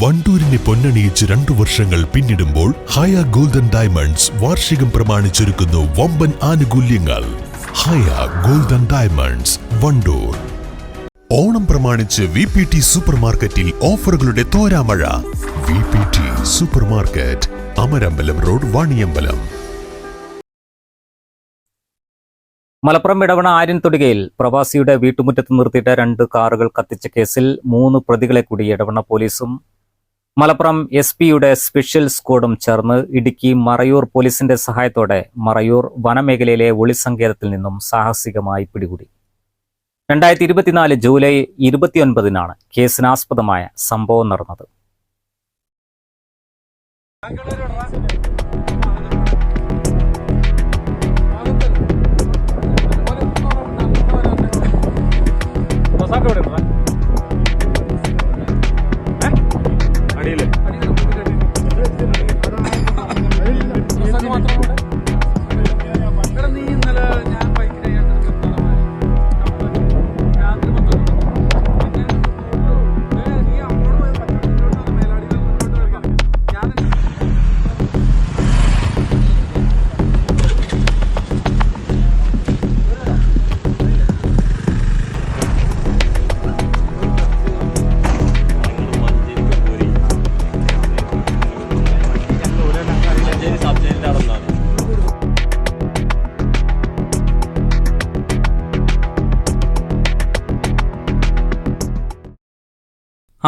വണ്ടൂരിനെ പൊന്നണിയിച്ച് രണ്ടു വർഷങ്ങൾ പിന്നിടുമ്പോൾ ഹയ ഗോൾഡൻ ഡയമണ്ട്സ് വാർഷികം പ്രമാണിച്ചൊരുക്കുന്നു വമ്പൻ ആനുകൂല്യങ്ങൾ. Haya golden diamonds Vandoor. Onam പ്രമാണിച്ച് വി പി ടി സൂപ്പർ മാർക്കറ്റിൽ ഓഫറുകളുടെ തോരാമഴ. V P T super market Amarambalam road Vaniyambalam. Malappuram Edavanna Aryan തൊടുകയിൽ പ്രവാസിയുടെ വീട്ടുമുറ്റത്ത് നിർത്തിയിട്ട രണ്ട് കാറുകൾ കത്തിച്ച കേസിൽ മൂന്ന് പ്രതികളെ കൂടി ഇടവണ പോലീസും മലപ്പുറം എസ് പിയുടെ സ്പെഷ്യൽ സ്ക്വാഡും ചേർന്ന് ഇടുക്കി മറയൂർ പോലീസിന്റെ സഹായത്തോടെ മറയൂർ വനമേഖലയിലെ ഒളിസങ്കേതത്തിൽ നിന്നും സാഹസികമായി പിടികൂടി. രണ്ടായിരത്തി ഇരുപത്തിനാല് ജൂലൈ ഇരുപത്തിയൊൻപതിനാണ് കേസിനാസ്പദമായ സംഭവം നടന്നത്.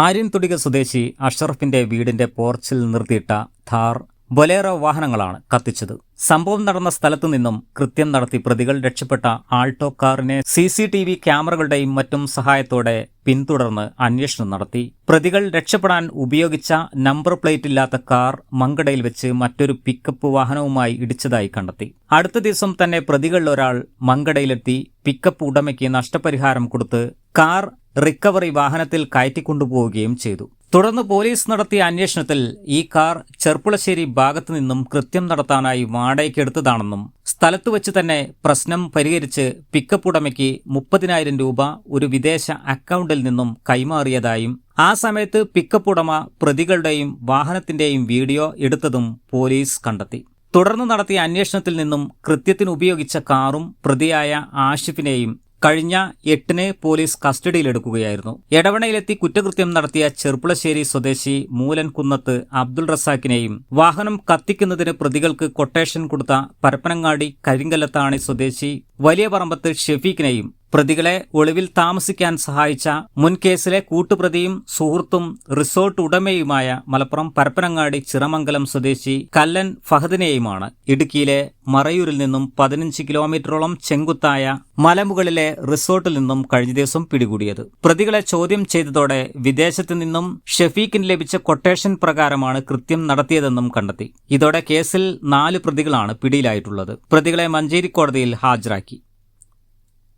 ആര്യൻതുടിക സ്വദേശി അഷറഫിന്റെ വീടിന്റെ പോർച്ചിൽ നിർത്തിയിട്ട ധാർ ബൊലേറോ വാഹനങ്ങളാണ് കത്തിച്ചത്. സംഭവം നടന്ന സ്ഥലത്തു നിന്നും കൃത്യം നടത്തി പ്രതികൾ രക്ഷപ്പെട്ട ആൾട്ടോ കാറിനെ സി സി ടി വി ക്യാമറകളുടെയും മറ്റും സഹായത്തോടെ പിന്തുടർന്ന് അന്വേഷണം നടത്തി. പ്രതികൾ രക്ഷപ്പെടാൻ ഉപയോഗിച്ച നമ്പർ പ്ലേറ്റ് ഇല്ലാത്ത കാർ മങ്കടയിൽ വെച്ച് മറ്റൊരു പിക്കപ്പ് വാഹനവുമായി ഇടിച്ചതായി കണ്ടെത്തി. അടുത്ത ദിവസം തന്നെ പ്രതികളിൽ ഒരാൾ മങ്കടയിലെത്തി പിക്കപ്പ് ഉടമയ്ക്ക് നഷ്ടപരിഹാരം കൊടുത്ത് കാർ റിക്കവറി വാഹനത്തിൽ കയറ്റിക്കൊണ്ടുപോവുകയും ചെയ്തു. തുടർന്ന് പോലീസ് നടത്തിയ അന്വേഷണത്തിൽ ഈ കാർ ചെർപ്പുളശ്ശേരി ഭാഗത്തു നിന്നും കൃത്യം നടത്താനായി വാടകയ്ക്കെടുത്തതാണെന്നും സ്ഥലത്തു വെച്ച് തന്നെ പ്രശ്നം പരിഹരിച്ച് പിക്കപ്പ് ഉടമയ്ക്ക് മുപ്പതിനായിരം രൂപ ഒരു വിദേശ അക്കൗണ്ടിൽ നിന്നും കൈമാറിയതായും ആ സമയത്ത് പിക്കപ്പ് ഉടമ പ്രതികളുടെയും വാഹനത്തിന്റെയും വീഡിയോ എടുത്തതും പോലീസ് കണ്ടെത്തി. തുടർന്ന് നടത്തിയ അന്വേഷണത്തിൽ നിന്നും കൃത്യത്തിന് ഉപയോഗിച്ച കാറും പ്രതിയായ ആഷിഫിനെയും കഴിഞ്ഞ എട്ടിന് പോലീസ് കസ്റ്റഡിയിലെടുക്കുകയായിരുന്നു. എടവണയിലെത്തി കുറ്റകൃത്യം നടത്തിയ ചെർപ്പുളശ്ശേരി സ്വദേശി മൂലൻകുന്നത്ത് അബ്ദുൾ റസാഖിനെയും വാഹനം കത്തിക്കുന്നതിന് പ്രതികൾക്ക് കൊട്ടേഷൻ കൊടുത്ത പരപ്പനങ്ങാടി കരിങ്കല്ലത്താണി സ്വദേശി വലിയ പറമ്പത്ത് ഷെഫീഖിനെയും പ്രതികളെ ഒളിവിൽ താമസിക്കാൻ സഹായിച്ച മുൻ കേസിലെ കൂട്ടുപ്രതിയും സുഹൃത്തും റിസോർട്ട് ഉടമയുമായ മലപ്പുറം പരപ്പനങ്ങാടി ചിറമംഗലം സ്വദേശി കല്ലൻ ഫഹദിനെയുമാണ്. ഇടുക്കിയിലെ മറയൂരിൽ നിന്നും പതിനഞ്ച് കിലോമീറ്ററോളം ചെങ്കുത്തായ മലമുകളിലെ റിസോർട്ടിൽ നിന്നും കഴിഞ്ഞ ദിവസം പിടികൂടിയത്. പ്രതികളെ ചോദ്യം ചെയ്തതോടെ വിദേശത്തു നിന്നും ഷെഫീഖിന് ലഭിച്ച കൊട്ടേഷൻ പ്രകാരമാണ് കൃത്യം നടത്തിയതെന്നും കണ്ടെത്തി. ഇതോടെ കേസിൽ നാല് പ്രതികളാണ് പിടിയിലായിട്ടുള്ളത്. പ്രതികളെ മഞ്ചേരി കോടതിയിൽ ഹാജരാക്കി.